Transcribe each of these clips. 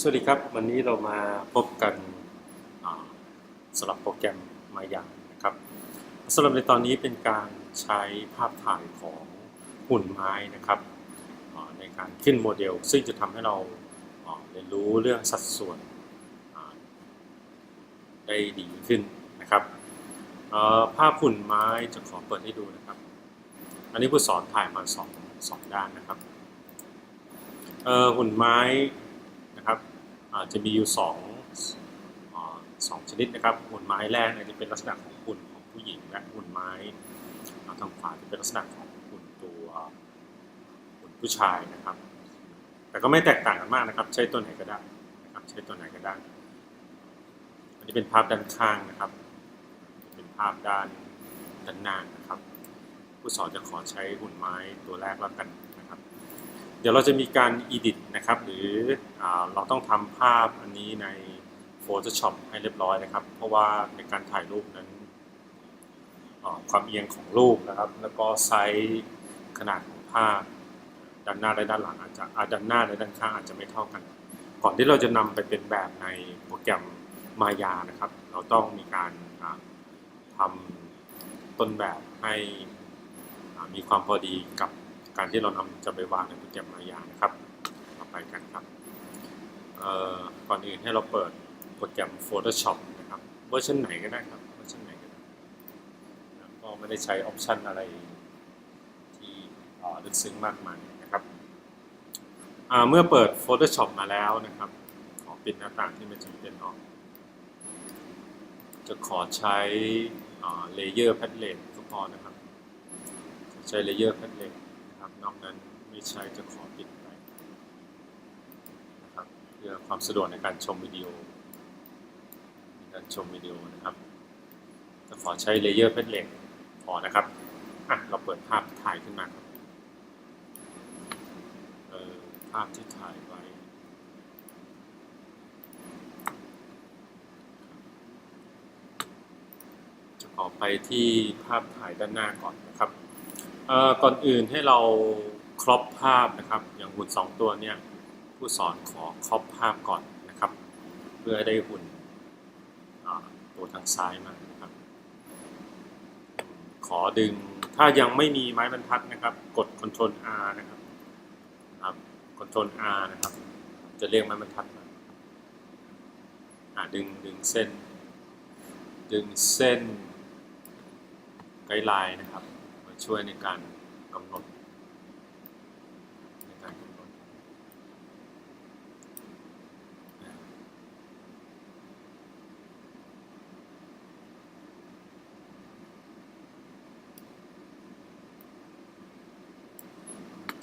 สวัสดีครับ วันนี้เรามาพบกันสำหรับโปรแกรมมายานะครับสำหรับในตอนนี้เป็นการใช้ภาพถ่ายของหุ่นไม้นะครับในการขึ้นโมเดล ซึ่งจะทำให้เราเรียนรู้เรื่องสัดส่วนได้ดีขึ้นนะครับภาพหุ่นไม้จะขอเปิดให้ดูนะครับ อันนี้ผู้สอนถ่ายมาสองสองด้านนะครับหุ่นไม้ นะครับจะมีอยู่สองสองชนิดนะครับหุ่นไม้แรกเนี่ยจะเป็นลักษณะของหุ่นของผู้หญิงและหุ่นไม้ทางขวาจะเป็นลักษณะของหุ่นตัวหุ่นผู้ชายนะครับ แต่ก็ไม่แตกต่างกันมากนะครับ ใช้ตัวไหนก็ได้นะครับใช้ตัวไหนก็ได้อันนี้เป็นภาพด้านข้างนะครับ เป็นภาพด้านด้านหน้านะครับ ผู้สอนจะขอใช้หุ่นไม้ตัวแรกแล้วกัน เดี๋ยวเราจะมีการ edit นะครับ หรืออเราต้องทำภาพอันนี้ใน Photoshop ให้เรียบร้อยนะครับ เพราะว่าในการถ่ายรูปนั้นความเอียงของรูปนะครับ แล้วก็ไซส์ขนาดของภาพด้านหน้าและด้านหลังอาจจะอ่าด้านหน้าและด้านข้างอาจจะไม่เท่ากัน ก่อนที่เราจะนำไปเป็นแบบในโปรแกรมมายานะครับ เราต้องมีการทำต้นแบบให้มีความพอดีกับ การที่เรานำจะไปวางในโปรแกรมมายานะครับต่อไปกันครับก่อนอื่นให้เราเปิดโปรแกรม Photoshop นะครับเวอร์ชันไหนก็ได้ครับเวอร์ชันไหนก็ได้แล้วก็ไม่ได้ใช้ออปชันอะไรที่อ่าลึกซึ้งมากมายนะครับเมื่อเปิด Photoshop มาแล้วนะครับ ขอปิดหน้าต่างที่ไม่จำเป็นออก จะขอใช้เลเยอร์แพทเลนก็พอนะครับ ใช้เลเยอร์แพทเลน นอกนั้นไม่ใช้จะขอปิดไปนะครับเพื่อความสะดวกในการชมวิดีโอในการชมวิดีโอนะครับจะขอใช้เลเยอร์แพทเลนพอนะครับอะเราเปิดภาพถ่ายขึ้นมาครับเอ่อภาพที่ถ่ายไว้จะขอไปที่ภาพถ่ายด้านหน้าก่อนนะครับ ก่อนอื่นให้เราครอปภาพนะครับ อย่างหุ่นสองตัวเนี่ยผู้สอนขอครอปภาพก่อนนะครับ เพื่อได้หุ่นตัวทางซ้ายมานะครับ ขอดึงถ้ายังไม่มีไม้บรรทัดนะครับ กด Ctrl R นะครับครับ Ctrl R นะครับ จะเรียกไม้บรรทัดมาดึงดึงเส้น ดึงเส้นไกด์ไลน์นะครับ ช่วยในการกำหนดในการกำหนด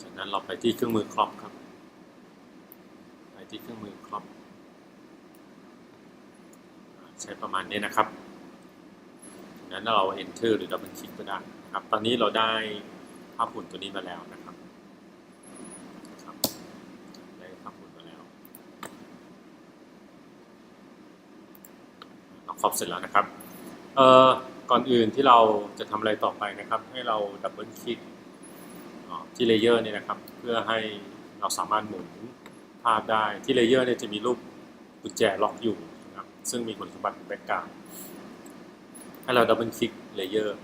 จากนั้นเราไปที่เครื่องมือครอปครับ ไปที่เครื่องมือครอปใช้ประมาณนี้นะครับจากนั้นเรา enter หรือ double click ก็ได้ นะครับ ตอนนี้เราได้ภาพหุ่นตัวนี้มาแล้วนะครับครับได้ภาพหุ่นมาแล้วเราครอบเสร็จแล้วนะครับเอ่อก่อนอื่นที่เราจะทำอะไรต่อไปนะครับ ให้เราดับเบิลคลิกที่เลเยอร์นี่นะครับ เพื่อให้เราสามารถหมุนภาพได้ที่เลเยอร์เนี่ยจะมีรูปกุญแจล็อกอยู่นะครับซึ่งมีคุณสมบัติเป็นแบ็กกราวด์ให้เราดับเบิลคลิกเลเยอร์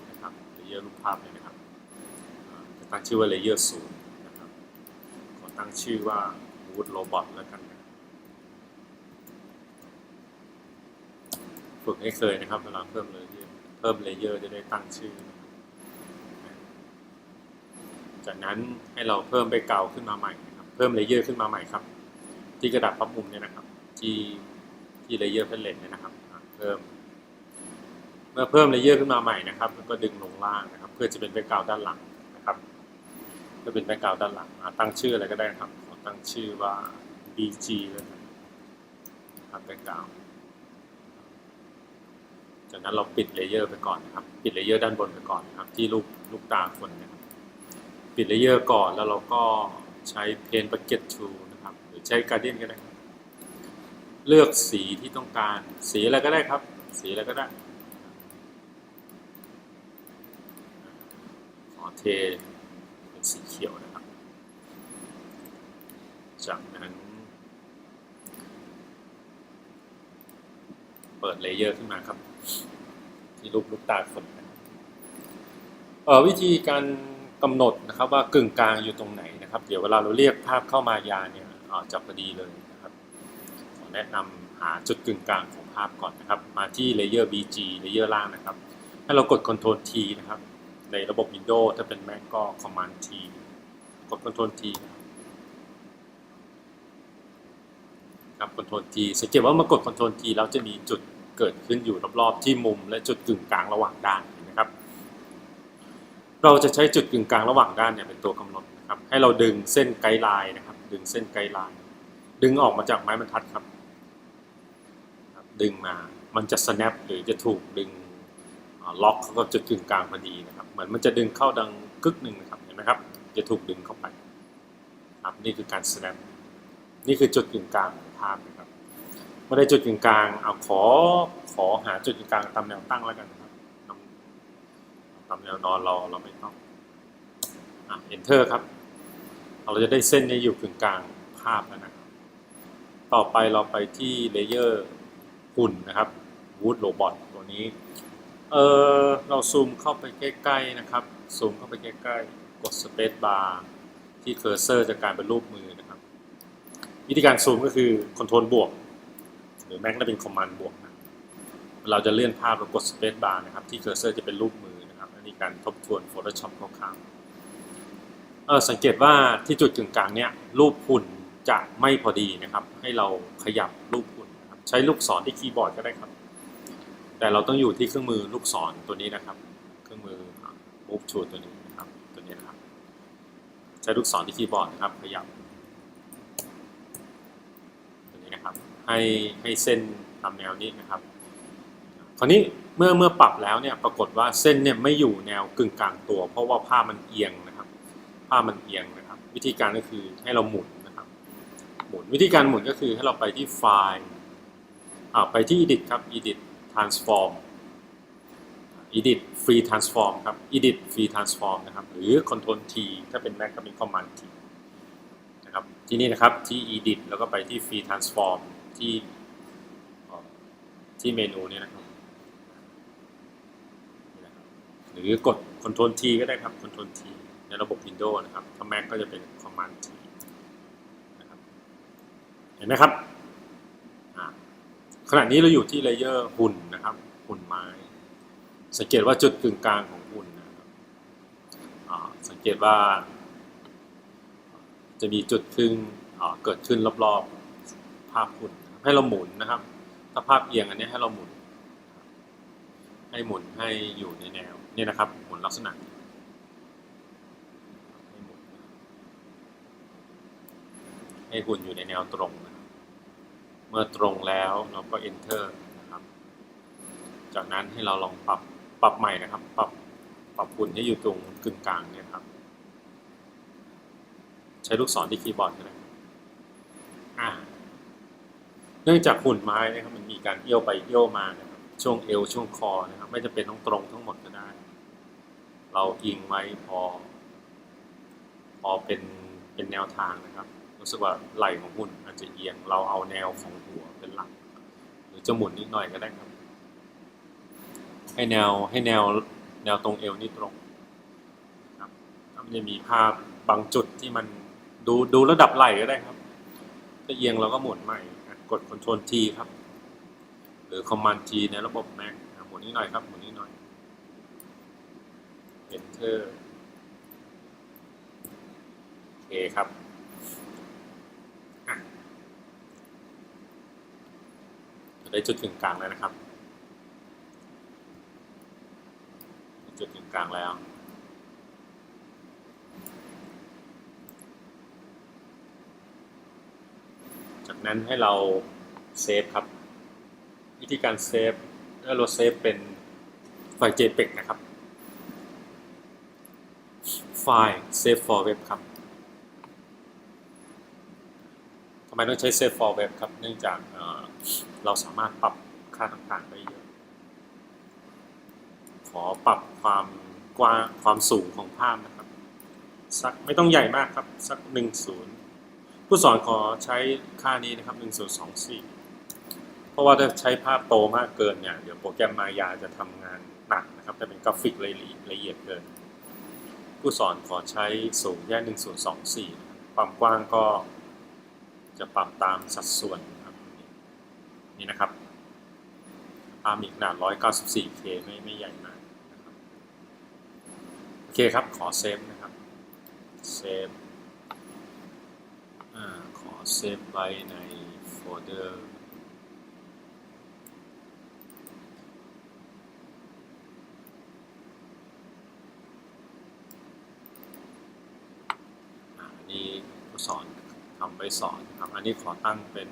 เลเยอร์รูปภาพเลยนะครับจะตั้งชื่อว่าเลเยอร์ศูนย์นะครับขอตั้งชื่อว่า Wood Robot แล้วกันฝึกให้เคยนะครับเวลาเพิ่มเลเยอร์เพิ่มเลเยอร์จะได้ตั้งชื่อ จากนั้นให้เราเพิ่มไปเกาขึ้นมาใหม่นะครับ เพิ่มเลเยอร์ขึ้นมาใหม่ครับ ที่กระดาษพับมุมเนี่ยนะครับ ที่ที่เลเยอร์เพนเลนเนี่ยนะครับ เพิ่ม มื่อเพิ่มเลเยอร์ขึ้นมาใหม่นะครับแล้วก็ดึงลงล่างนะครับ เพื่อจะเป็นแบ็กกราวด์ด้านหลังนะครับเพื่อเป็นแบ็กกราวด์ด้านหลังตั้งชื่ออะไรก็ได้ครับตั้งชื่อว่า BG แล้วกันครับแบ็กกราวด์จากนั้นเราปิดเลเยอร์ไปก่อนนะครับ ปิดเลเยอร์ด้านบนไปก่อนนะครับ ที่ลูกลูกตาคนนะครับปิดเลเยอร์ก่อนแล้วเราก็ใช้ Paint Bucket Tool นะครับ หรือใช้ Guardian ก็ได้เลือกสีที่ต้องการสีอะไรก็ได้ครับ สีอะไรก็ได้ ขอ เทเป็นสีเขียวนะครับ จากนั้น เปิดเลเยอร์ขึ้นมาครับ ที่รูปลูกตาคนวิธีการกำหนดนะครับว่ากึ่งกลางอยู่ตรงไหนนะครับ เดี๋ยวเวลาเราเรียกภาพเข้ามายาเนี่ยจะพอดีเลยนะครับขอแนะนำหาจุดกึ่งกลางของภาพก่อนนะครับ มาที่เลเยอร์ BG เลเยอร์ล่างนะครับ ให้เรากด Ctrl T นะครับ ในระบบ Windows ถ้าเป็น Mac ก็ Command T กด Ctrl T นะครับ Ctrl T สังเกตว่าเมื่อกด Ctrl T แล้วจะมีจุดเกิดขึ้นอยู่รอบๆที่มุมและจุดกึ่งกลางระหว่างด้านนะครับ เราจะใช้จุดกึ่งกลางระหว่างด้านเนี่ยเป็นตัวกำหนดนะครับ ให้เราดึงเส้นไกด์ไลน์นะครับ ดึงเส้นไกด์ไลน์ดึงออกมาจากไม้บรรทัดครับ ดึงมา มันจะ snap หรือจะถูกดึงล็อกเข้ากับจุดกึ่งกลางพอดีนะครับ มือนมันจะดึงเข้าดังกึกหนึ่งนะครับเห็นไหมครับ จะถูกดึงเข้าไปครับนี่คือการ snap นี่คือจุดกึ่งกลางของภาพนะครับเมื่อได้จุดกึ่งกลางเอาขอขอหาจุดกึ่งกลางตามแนวตั้งแล้วกันนะครับตามแนวนอนเราเราไม่ต้องอะ enter ครับ เราจะได้เส้นนี้อยู่กึ่งกลางภาพแล้วนะครับต่อไปเราไปที่เลเยอร์หุ่นนะครับ Wood Robot ตัวนี้ เออเราซูมเข้าไปใกล้ๆนะครับ ซูมเข้าไปใกล้ๆ กด Space Bar ที่เคอร์เซอร์จะกลายเป็นรูปมือนะครับ วิธีการซูมก็คือ Ctrl บวก หรือแม็กจะเป็น Command บวกนะเราจะเลื่อนภาพเรากด Space Bar นะครับ ที่เคอร์เซอร์จะเป็นรูปมือนะครับอันนี้การทบทวน Photoshop คร่าวๆเออสังเกตว่าที่จุดกึ่งกลางเนี่ยรูปหุ่นจะไม่พอดีนะครับ ให้เราขยับรูปหุ่นนะครับใช้ลูกศรที่คีย์บอร์ดก็ได้ครับ แต่เราต้องอยู่ที่เครื่องมือลูกศรตัวนี้นะครับ เครื่องมือ move tool ตัวนี้นะครับ ตัวนี้นะครับ ใช้ลูกศรที่คีย์บอร์ดนะครับ ขยับ ตัวนี้นะครับ ให้ให้เส้นตามแนวนี้นะครับ คราวนี้เมื่อเมื่อปรับแล้วเนี่ย ปรากฏว่าเส้นเนี่ยไม่อยู่แนวกึ่งกลางตัว เพราะว่าภามันเอียงนะครับภามันเอียงนะครับ วิธีการก็คือให้เราหมุนนะครับ หมุน วิธีการหมุนก็คือให้เราไปที่ไฟล์ อ่า ไปที่ edit ครับ edit transform edit free transform ครับ edit free transform นะครับ หรือ control T ถ้าเป็น Mac ก็เป็น command T นะครับ ที่นี่นะครับ ที่ edit แล้วก็ไปที่ free transform ที่ที่เมนูนี้นะครับนี่นะครับหรือกด control T ก็ได้ครับ control T ในระบบ Windows นะครับ ถ้า Mac ก็จะเป็น command T นะครับ เห็นไหมครับ อ่า ขณะนี้เราอยู่ที่เลเยอร์หุ่นนะครับ หุ่นไม้ สังเกตว่าจุดกึ่งกลางของหุ่นนะครับสังเกตว่า จะมีจุดขึ้นอ่าเกิดขึ้นรอบๆภาพหุ่นให้เราหมุนนะครับ ถ้าภาพเอียงอันนี้ให้เราหมุน ให้หมุนให้อยู่ในแนวนี่นะครับ หมุนลักษณะให้หมุนให้หุ่นอยู่ในแนวตรงนะ เมื่อตรงแล้วเราก็ enter นะครับ จากนั้นให้เราลองปรับปรับใหม่นะครับ ปรับปรับหุ่นให้อยู่ตรงกึ่งกลางเนี่ยครับ ใช้ลูกศรที่คีย์บอร์ดก็ได้อ่าเนื่องจากหุ่นไม้นะครับมันมีการเอี้ยวไปเอี้ยวมานะครับช่วงเอวช่วงคอนะครับ ไม่จะเป็นต้องตรงทั้งหมดก็ได้ เราอิงไว้พอ พอเป็นเป็นแนวทางนะครับ รู้สึกว่าไหล่ของหุ่นอาจจะเอียงเราเอาแนวของหัวเป็นหลัก หรือจะหมุนนิดหน่อยก็ได้ครับ ให้แนวให้แนวแนวตรงเอวนี่ตรงนะครับถ้ามันจะมีภาพบางจุดที่มันดูดูระดับไหล่ก็ได้ครับถ้าเอียงเราก็หมุนใหม่อะกด Ctrl T ครับ หรือ Command T ในระบบ Mac อะหมุนนิดหน่อยครับหมุนนิดหน่อย Enter โอเคครับอะ จะได้จุดกึ่งกลางแล้วนะครับ จุดกึ่งกลางแล้ว จากนั้นให้เราเซฟครับ วิธีการเซฟถ้าเราเซฟเป็นไฟล์ JPEG นะครับ ไฟล์ Save for Web ครับ ทำไมต้องใช้ Save for Web ครับ เนื่องจากเราสามารถปรับค่าต่างๆ ได้เยอะ ขอปรับความกว้างความสูงของภาพนะครับ สักไม่ต้องใหญ่มากครับ สักหนึ่งศูนย์ผู้สอนขอใช้ค่านี้นะครับหนึ่งศูนย์สองสี่พราะว่าถ้าใช้ภาพโตมากเกินเนี่ย เดี๋ยวโปรแกรมมายาจะทำงานหนักนะครับจะเป็นกราฟิกละเอียดละเอียดเกิน ผู้สอนขอใช้สูงแค่หนึ่งส่วนสองสี่ความกว้างก็ จะปรับตามสัดส่วนครับนี่นะครับภาพมีขนาด 194K ไม่ไม่ใหญ่มากนะครับโอเคครับขอเซฟนะครับเซฟอขอเซฟไว้ในโฟลเดอร์นนี้ผู้สอน ทำไว้สอนครับอันนี้ขอตั้งเป็น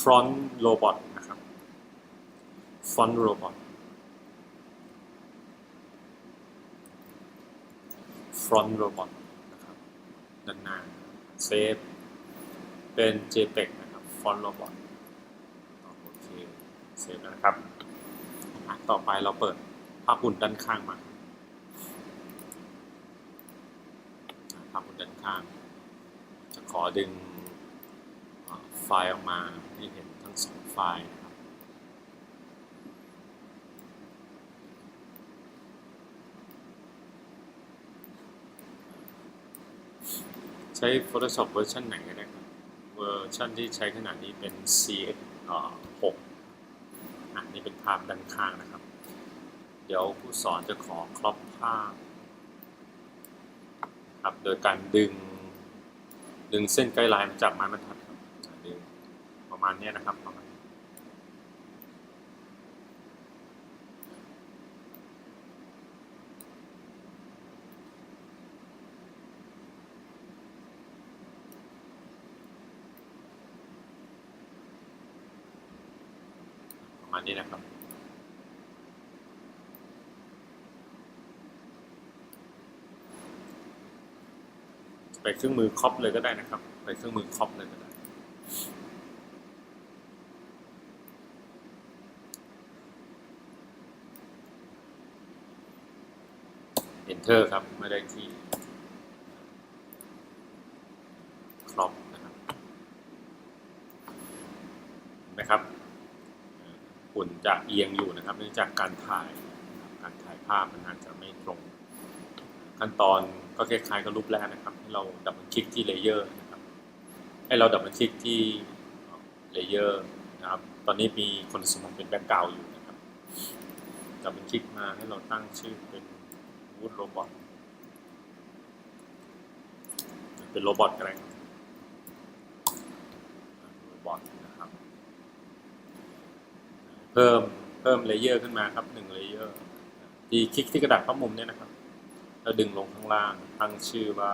front robot นะครับ front robot front robot นะครับด้านหน้าเซฟเป็น JPEG นะครับ front robot โอเคเซฟนะครับ ต่อไปเราเปิดภาพหุ่นด้านข้างมาอะาง จะขอดึงไฟล์ออกมาให้เห็นทั้งสองไฟล์นะครับ ใช้ Photoshop เวอร์ชันไหนก็ได้ครับ เวอร์ชันที่ใช้ขนาดนี้เป็น CX 6อะนี่เป็นภาพด้านข้างนะครับ เดี๋ยวผู้สอนจะขอครอปภาพ ครับ โดยการดึง ดึงเส้นไกด์ไลน์มาจากไม้บรรทัดครับดึงประมาณนี้นะครับประมาณประมาณนี้นะครับ ไปเครื่องมือครอปเลยก็ได้นะครับ ไปเครื่องมือครอปเลยก็ได้ Enter ครับ ไม่ได้ที่ครอปนะครับเห็นไหมครับหุ่นจะเอียงอยู่นะครับ เนื่องจากการถ่ายการถ่ายภาพมันอาจจะไม่ตรงขั้นตอน ก็คล้ายๆกับรูปแรกนะครับ ให้เราดับเบิลคลิกที่เลเยอร์นะครับ ให้เราดับเบิลคลิกที่เลเยอร์นะครับ ตอนนี้มีคนสมองเป็นแบ็กกราวอยู่นะครับ ดับเบิลคลิกมาให้เราตั้งชื่อเป็นวูดโรบอทเป็นโรบอทก็ได้โรบอทนะครับ เพิ่มเพิ่มเลเยอร์ขึ้นมาครับหนึ่งเลเยอร์ที่คลิกที่กระดาษข้อมุมเนี่ยนะครับ แล้วดึงลงข้างล่าง ตั้งชื่อว่า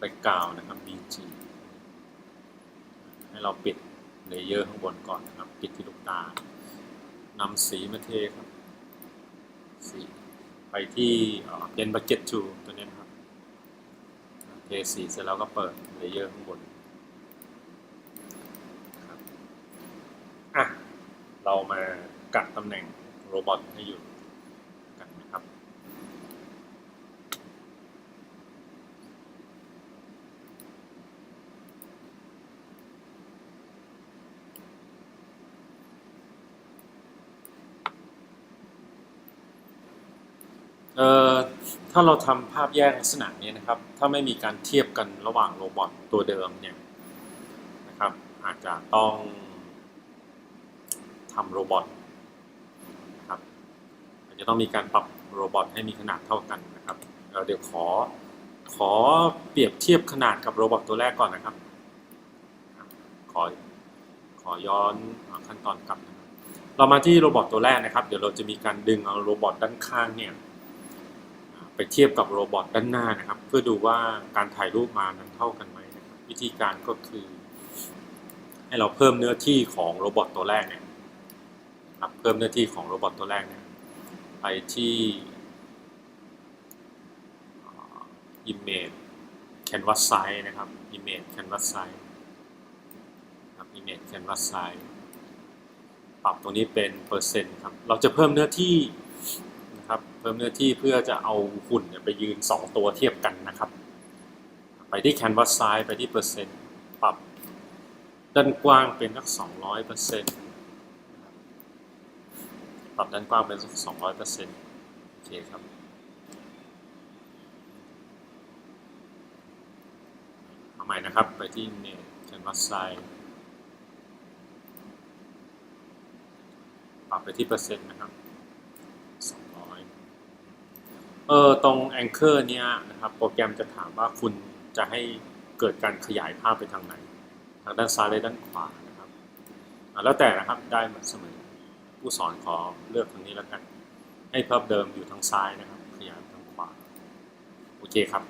background นะครับ bg ให้เราปิดเลเยอร์ข้างบนก่อนนะครับ ปิดที่ลูกตานำสีมาเทครับ สีไปที่เป็น bucket tool ตัวนี้นะครับเทสีเสร็จแล้วก็เปิดเลเยอร์ข้างบนครับอะ เรามากะตำแหน่งโรบอทให้อยู่กันนะครับ เอ่อถ้าเราทำภาพแยกลักษณะนี้นะครับ ถ้าไม่มีการเทียบกันระหว่างโรบอทตัวเดิมเนี่ยนะครับ อาจจะต้องทำโรบอทนะครับอาจจะต้องมีการปรับโรบอทให้มีขนาดเท่ากันนะครับเเดี๋ยวขอขอเปรียบเทียบขนาดกับโรบอทตัวแรกก่อนนะครับ ขอขอย้อนขั้นตอนกลับนะครับเรามาที่โรบอทตัวแรกนะครับ เดี๋ยวเราจะมีการดึงเอาโรบอทด้านข้างเนี่ย ไปเทียบกับโรบอทด้านหน้านะครับ เพื่อดูว่าการถ่ายรูปมานั้นเท่ากันไหมนะครับวิธีการก็คือ ให้เราเพิ่มเนื้อที่ของโรบอทตัวแรกเนี่ยครับเพิ่มเนื้อที่ของโรบอทตัวแรกเนี่ยไปที่ image canvas size นะครับ image canvas size ครับ image canvas size ปรับตรงนี้เป็นเปอร์เซ็นต์ครับ เราจะเพิ่มเนื้อที่ นะครับ เพิ่มเนื้อที่เพื่อจะเอาหุ่นไปยืน 2 ตัวเทียบกันนะครับ ไปที่แคนวาสซ้ายไปที่เปอร์เซ็นต์ปรับด้านกว้างเป็นสักสองร้อยเปอร์เซ็นต์ปรับด้านกว้างเป็นสักสองร้อยเปอร์เซ็นต์โอเคครับเอาใหม่นะครับไปที่เนตแคนวาสซ้ายปรับไปที่เปอร์เซ็นต์นะครับสองร้อย เออตรงแองเกอร์เนี่ยนะครับโปรแกรมจะถามว่าคุณจะให้เกิดการขยายภาพไปทางไหน ทางด้านซ้ายหรือด้านขวานะครับแล้วแต่นะครับได้เหมือนเสมอผู้สอนขอเลือกทางนี้แล้วกัน ให้ภาพเดิมอยู่ทางซ้ายนะครับ ขยายทางขวา โอเคครับ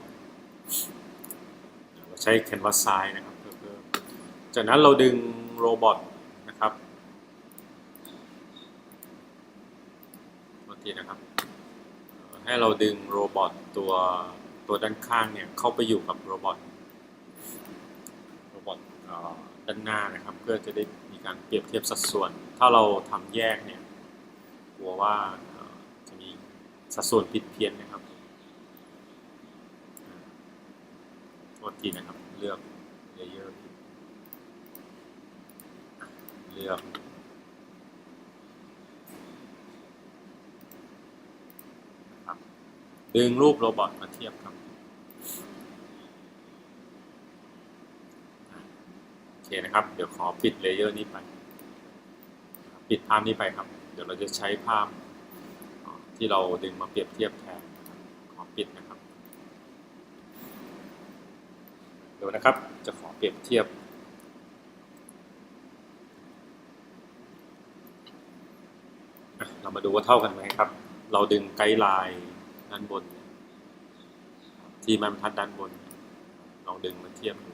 เราใช้แคนวาสซ้ายนะครับเพิ่มจากนั้นเราดึงโรบอทนะครับโทษทีนะครับ ให้เราดึงโรบอทตัวตัวด้านข้างเนี่ยเข้าไปอยู่กับโรบอทโรบอทด้านหน้านะครับเพื่อจะได้มีการเปรียบเทียบสัดส่วน ถ้าเราทำแยกเนี่ยกลัวว่าจะมีสัดส่วนผิดเพี้ยนนะครับโทษทีนะครับเลือกเลเยอร์เลือกนะครับ ดึงรูปโรบอทมาเทียบครับโอเคนะครับ เดี๋ยวขอปิดเลเยอร์นี้ไป ปิดภาพนี้ไปครับ เดี๋ยวเราจะใช้ภาพที่เราดึงมาเปรียบเทียบแทนขอปิดนะครับเดี๋ยวนะครับ จะขอเปรียบเทียบเรามาดูว่าเท่ากันไหมครับ เราดึงไกด์ไลน์ ด้านบนเนี่ยที่มันบรรทัดด้านบน ลองดึงมาเทียบดู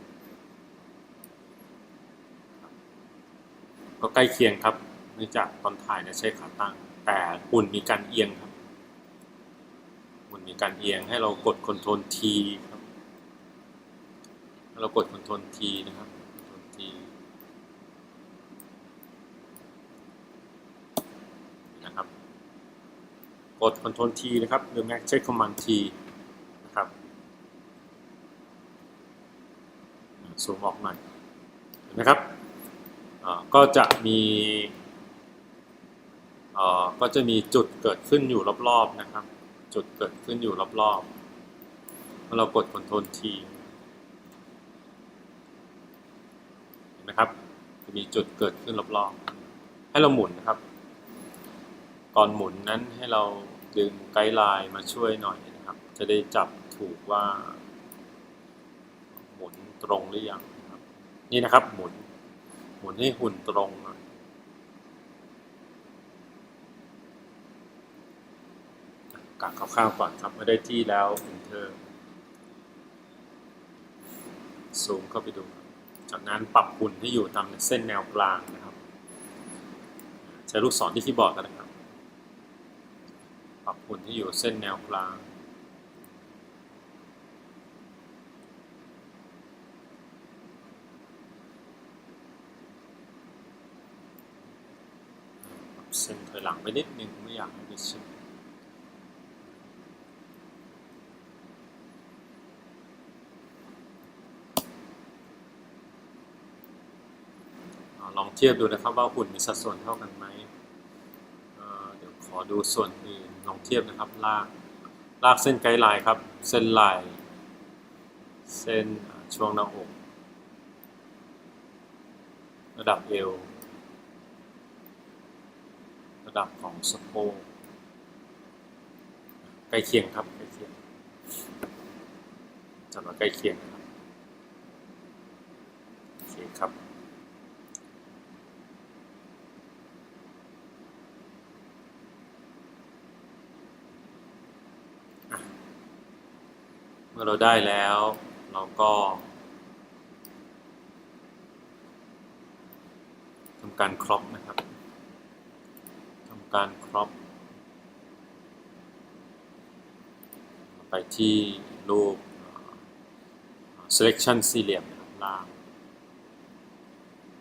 ก็ใกล้เคียงครับเนื่องจากตอนถ่ายเนี่ยใช้ขาตั้ง แต่หุ่นมีการเอียงครับหุ่นมีการเอียงให้เรากด Ctrl T ครับเรากด Ctrl T นะครับ Ctrl T นะครับ กด Ctrl T นะครับหรือแม็กใช้ Command T นะครับซูมออกหน่อยเห็นไหมครับก็จะมีก็จะมีจุดเกิดขึ้นอยู่รอบๆนะครับ จุดเกิดขึ้นอยู่รอบๆเมื่อเรากด Ctrl T เห็นไหมครับ จะมีจุดเกิดขึ้นรอบๆให้เราหมุนนะครับ ก่อนหมุนนั้นให้เราดึงไกด์ไลน์มาช่วยหน่อยนะครับ จะได้จับถูกว่า หมุนตรงหรือยังนะครับ นี่นะครับหมุน หมุนให้หุ่นตรงหน่อยกะคร่าวๆก่อนครับไม่ได้ที่แล้ว enter ซูมเข้าไปดูครับจากนั้นปรับหุ่นที่อยู่ตามเส้นแนวกลางนะครับ ใช้ลูกศรที่คีย์บอร์ดกันนะครับ ปรับหุ่นที่อยู่เส้นแนวกลางเส้นถอยหลังไปนิดนึงไม่อยากให้ไปชิดลองเทียบดูนะครับว่าหุ่นมีสัดส่วนเท่ากันไหม ขอดูส่วนอื่นลองเทียบนะครับลากลากเส้นไกด์ไลน์ครับ เส้นไหล่เส้นช่วงหน้าอก ระดับเอว ระดับของสะโพกใกล้เคียงครับใกล้เคียงจัดว่าใกล้เคียงครับโอเคครับ มื่อเราได้แล้ว เราก็ทำการครอปนะครับทำการครอปไปที่รูปเอ่อ selection สี่เหลี่ยมนะครับลาก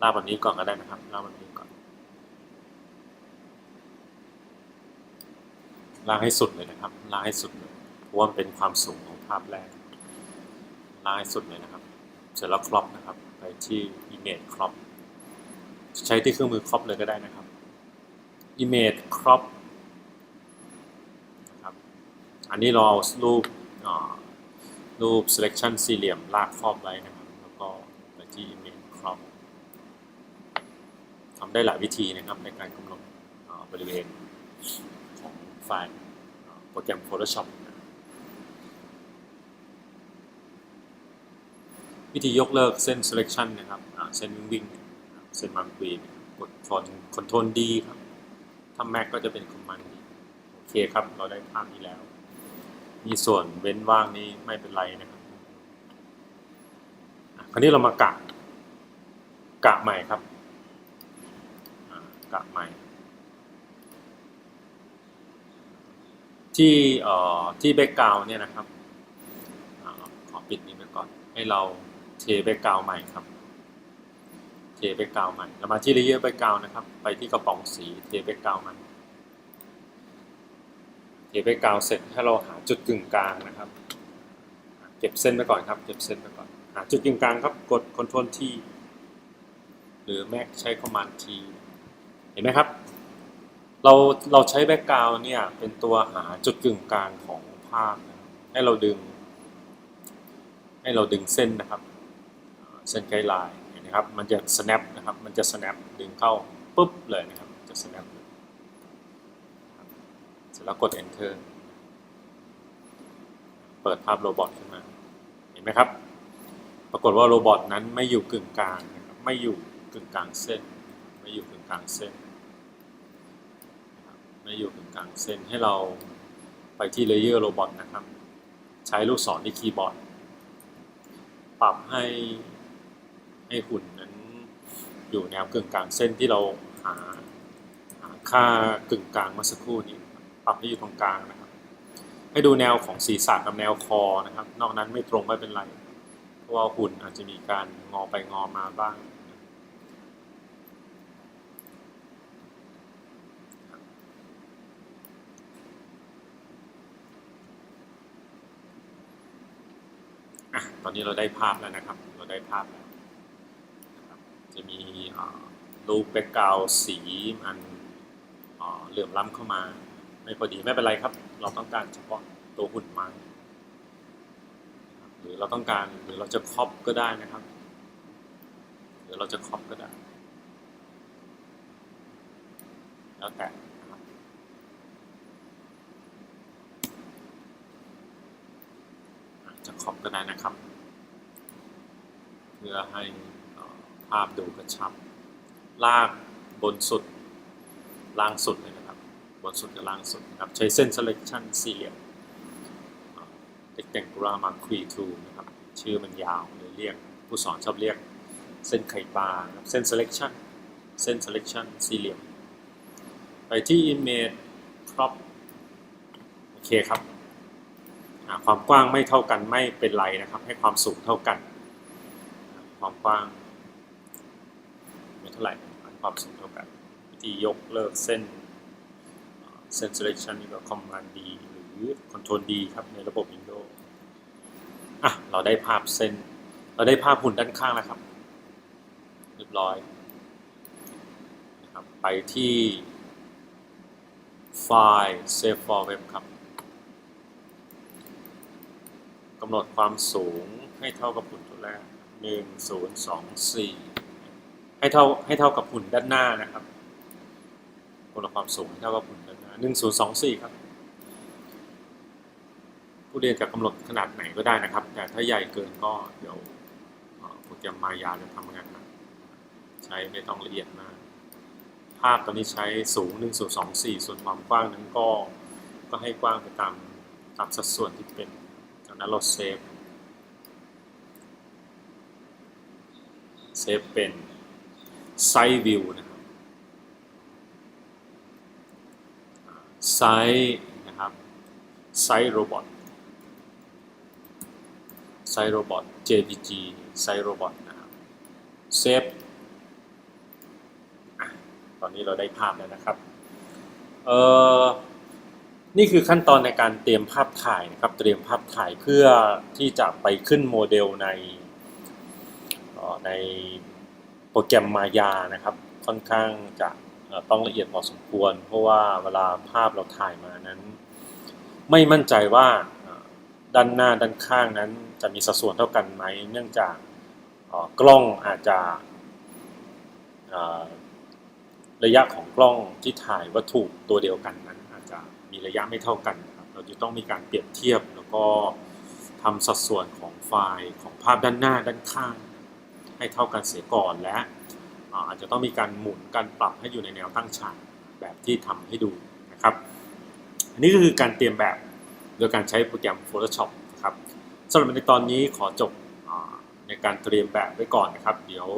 ลากแบบนี้ก่อนก็ได้นะครับลากแบบนี้ก่อนลากให้สุดเลยนะครับลากให้สุดเลยเพราะว่าเป็นความสูง ภาพแรกล่าสุดเลยนะครับ เสร็จแล้วครอปนะครับ ไปที่ image crop ใช้ที่เครื่องมือครอปเลยก็ได้นะครับ image crop นะครับ อันนี้เราเอารูปรูป selection สี่เหลี่ยมลากครอบไว้นะครับ แล้วก็ไปที่ image crop ทำได้หลายวิธีนะครับในการกำหนดบริเวณของไฟล์โปรแกรม Photoshop นะ วิธียกเลิกเส้น selection นะครับเส้นวิ่งๆนะครับเส้นบางกรีนกด Ctrl D ครับถ้า Mac ก็จะเป็น Command D โอเคครับ เราได้ภาพนี้แล้ว มีส่วนเว้นว่างนี้ไม่เป็นไรนะครับคราวนี้เรามากะกะใหม่ครับกะใหม่ ที่เอ่อที่แบ็กกราวเนี่ยนะครับอขอปิดนี้ไปก่อนให้เรา เทแบ็กกราวใหม่ครับ เทแบ็กกราวใหม่เรามาที่เลเยอร์แบ็กกราวนะครับ ไปที่กระป๋องสีเทแบ็กกราวใหม่เทแบ็กกราวเสร็จให้เราหาจุดกึ่งกลางนะครับ เก็บเส้นไปก่อนครับ เก็บเส้นไปก่อน หาจุดกึ่งกลางครับ กด Ctrl T หรือ Mac ใช้ Command T เห็นไหมครับ เราเราใช้แบ็กกราวเนี่ยเป็นตัวหาจุดกึ่งกลางของภาพให้เราดึง ให้เราดึงเส้นนะครับ เส้นไกด์ไลน์เห็นไหมครับ มันจะ snap นะครับ มันจะ snap ดึงเข้าปุ๊บเลยนะครับ จะ snap เลยนะครับเสร็จแล้วกด enter เปิดภาพโรบอทขึ้นมา เห็นไหมครับ ปรากฏว่าโรบอทนั้นไม่อยู่กึ่งกลางนะครับ ไม่อยู่กึ่งกลางเส้น ไม่อยู่กึ่งกลางเส้น ไม่อยู่กึ่งกลางเส้น ให้เราไปที่ Layer Robot นะครับ ใช้ลูกศรที่คีย์บอร์ด ปรับให้ ให้หุ่นนั้นอยู่แนวกึ่งกลางเส้นที่เราหาหาค่ากึ่งกลางเมื่อสักครู่นี้ปรับให้อยู่ตรงกลางนะครับ ให้ดูแนวของศีรษะกับแนวคอนะครับ นอกนั้นไม่ตรงไม่เป็นไร เพราะว่าหุ่นอาจจะมีการงอไปงอมาบ้างตอนนี้เราได้ภาพแล้วนะครับ เราได้ภาพแล้ว จะมีอ่ารูปแบ็กกราวสีมันเหลื่อมล้ำเข้ามา ไม่พอดีไม่เป็นไรครับ เราต้องการเฉพาะตัวหุ่นไม้นหรือเราต้องการหรือเราจะครอปก็ได้นะครับ หรือเราจะครอปก็ได้ แล้วแต่นะคจะครอบก็ได้นะครับ เพื่อให้ ภาพดูกระชับ ลากบนสุดล่างสุดเลยนะครับ บนสุดกับล่างสุดนะครับ ใช้เส้น selection สี่เหลี่ยมเด็กแต่งกรามาคุยทูนะครับ ชื่อมันยาวเลยเรียก ผู้สอนชอบเรียกเส้นไข่ปลาครับเส้น selection เส้น selection สี่เหลี่ยม ไปที่ image crop โอเคครับความกว้างไม่เท่ากันไม่เป็นไรนะครับ ให้ความสูงเท่ากัน ความกว้าง ท่าไหร่ของความสูงเท่ากันวิธียกเลิกเส้นเซน selection นี่ก็คอมมานดีหรือคอนโทรลดีครับในระบบ Windows อะ เราได้ภาพเส้น เราได้ภาพหุ่นด้านข้างแล้วครับ เรียบร้อยนะครับไปที่ไฟล์ save for web ครับกำหนดความสูงให้เท่ากับหุ่นตัวแรก 1024 ให้เท่าให้เท่ากับหุ่นด้านหน้านะครับกำหนความสูงให้เท่ากับหุ่นด้านหน้าหนึ่งศูนย์สองสี่ครับ ผู้เรียนจะกำหนดขนาดไหนก็ได้นะครับ แต่ถ้าใหญ่เกินก็เดี๋ยวโปรแกรมมายาจะทำงานนักใช้ไม่ต้องละเอียดมาก ภาพตอนนี้ใช้สูง 1024 ส่วนความกว้างนั้นก็ ก็ให้กว้างไปตามตามสัดส่วนที่เป็นจากนั้นเราเซฟ เซฟเป็น ไซ d ์วิวนะครับไซ d ์นะครับไซ d ์โรบอทไซ d ์โรบอท JPG ไซ d ์โรบอทนะครับเซฟตอนนี้เราได้ภาพแล้วนะครับเอ่อนี่คือขั้นตอนในการเตรียมภาพถ่ายนะครับ เตรียมภาพถ่ายเพื่อที่จะไปขึ้นโมเดลในใน โปรแกรมมายานะครับ ค่อนข้างจะต้องละเอียดพอสมควร เพราะว่าเวลาภาพเราถ่ายมานั้น ไม่มั่นใจว่าด้านหน้าด้านข้างนั้นจะมีสัดส่วนเท่ากันไหม เนื่องจากกล้องอาจจะระยะของกล้องที่ถ่ายวัตถุตัวเดียวกันนั้น อาจจะมีระยะไม่เท่ากันครับเราจะต้องมีการเปรียบเทียบแล้วก็ทำสัดส่วนของไฟล์ของภาพด้านหน้าด้านข้าง ให้เท่ากันเสียก่อนและอาจจะต้องมีการหมุนการปรับให้อยู่ในแนวตั้งฉากแบบที่ทำให้ดูนะครับ อันนี้ก็คือการเตรียมแบบโดยการใช้โปรแกรม Photoshop นะครับสำหรับในตอนนี้ขอจบอในการเตรียมแบบไว้ก่อนนะครับ เดี๋ยว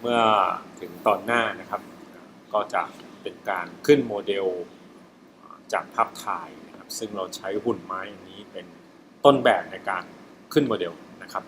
เมื่อถึงตอนหน้านะครับ ก็จะเป็นการขึ้นโมเดลจากภาพถ่ายนะครับ ซึ่งเราใช้หุ่นไม้อันนี้เป็นต้นแบบในการขึ้นโมเดลนะครับ